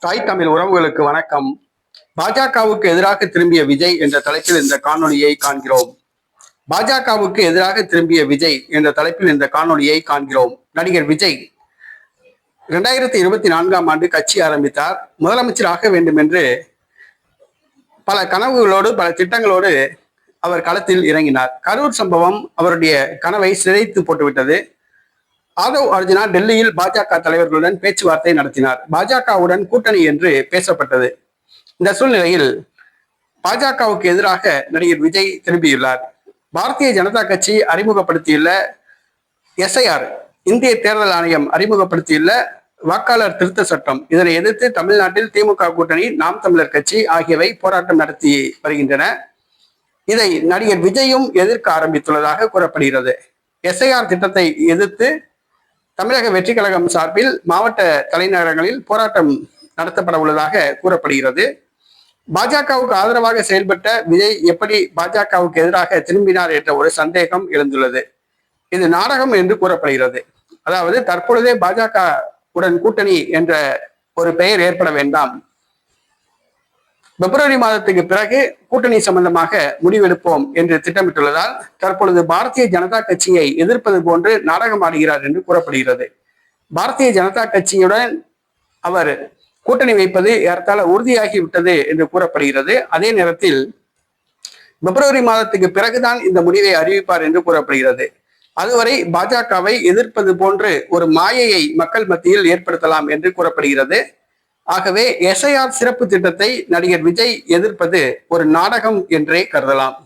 தாய் தமிழ் உறவுகளுக்கு வணக்கம். பாஜகவுக்கு எதிராக திரும்பிய விஜய் என்ற தலைப்பில் இந்த காணொலியை காண்கிறோம். பாஜகவுக்கு எதிராக திரும்பிய விஜய் என்ற தலைப்பில் இந்த காணொலியை காண்கிறோம். நடிகர் விஜய் இரண்டாயிரத்தி இருபத்தி நான்காம் ஆண்டு கட்சி ஆரம்பித்தார். முதலமைச்சராக வேண்டும் என்று பல கனவுகளோடு பல திட்டங்களோடு அவர் களத்தில் இறங்கினார். கரூர் சம்பவம் அவருடைய கனவை சிதைத்து போட்டுவிட்டது. ஆதவ் அர்ஜுனா டெல்லியில் பாஜக தலைவர்களுடன் பேச்சுவார்த்தை நடத்தினார். பாஜகவுடன் கூட்டணி என்று பேசப்பட்டது. இந்த சூழ்நிலையில் பாஜகவுக்கு எதிராக நடிகர் விஜய் திரும்பியுள்ளார். பாரதிய ஜனதா கட்சி அறிமுகப்படுத்தியுள்ள எஸ்ஐஆர் இந்திய தேர்தல் ஆணையம் அறிமுகப்படுத்தியுள்ள வாக்காளர் திருத்த சட்டம். இதனை எதிர்த்து தமிழ்நாட்டில் திமுக கூட்டணி நாம் தமிழர் கட்சி ஆகியவை போராட்டம் நடத்தி வருகின்றன. இதை நடிகர் விஜயும் எதிர்க்க ஆரம்பித்துள்ளதாக கூறப்படுகிறது. எஸ்ஐஆர் திட்டத்தை எதிர்த்து தமிழக வெற்றி கழகம் சார்பில் மாவட்ட தலைநகரங்களில் போராட்டம் நடத்தப்பட உள்ளதாக கூறப்படுகிறது. பாஜகவுக்கு ஆதரவாக செயல்பட்ட விஜய் எப்படி பாஜகவுக்கு எதிராக திரும்பினார் என்ற ஒரு சந்தேகம் எழுந்துள்ளது. இது நாடகம் என்று கூறப்படுகிறது. அதாவது தற்பொழுதே பாஜக உடன் கூட்டணி என்ற ஒரு பெயர் ஏற்பட வேண்டாம். பிப்ரவரி மாதத்துக்கு பிறகு கூட்டணி சம்பந்தமாக முடிவெடுப்போம் என்று திட்டமிட்டுள்ளதால் தற்பொழுது பாரதிய ஜனதா கட்சியை எதிர்ப்பது போன்று நாடகம் ஆடுகிறார் என்று கூறப்படுகிறது. பாரதிய ஜனதா கட்சியுடன் அவர் கூட்டணி வைப்பது ஏறத்தாழ உறுதியாகி விட்டது என்று கூறப்படுகிறது. அதே நேரத்தில் பிப்ரவரி மாதத்துக்கு பிறகுதான் இந்த முடிவை அறிவிப்பார் என்று கூறப்படுகிறது. அதுவரை பாஜகவை எதிர்ப்பது போன்று ஒரு மாயையை மக்கள் மத்தியில் ஏற்படுத்தலாம் என்று கூறப்படுகிறது. ஆகவே எஸ்ஐஆர் சிறப்பு திட்டத்தை நடிகர் விஜய் எதிர்ப்பது ஒரு நாடகம் என்றே கருதலாம்.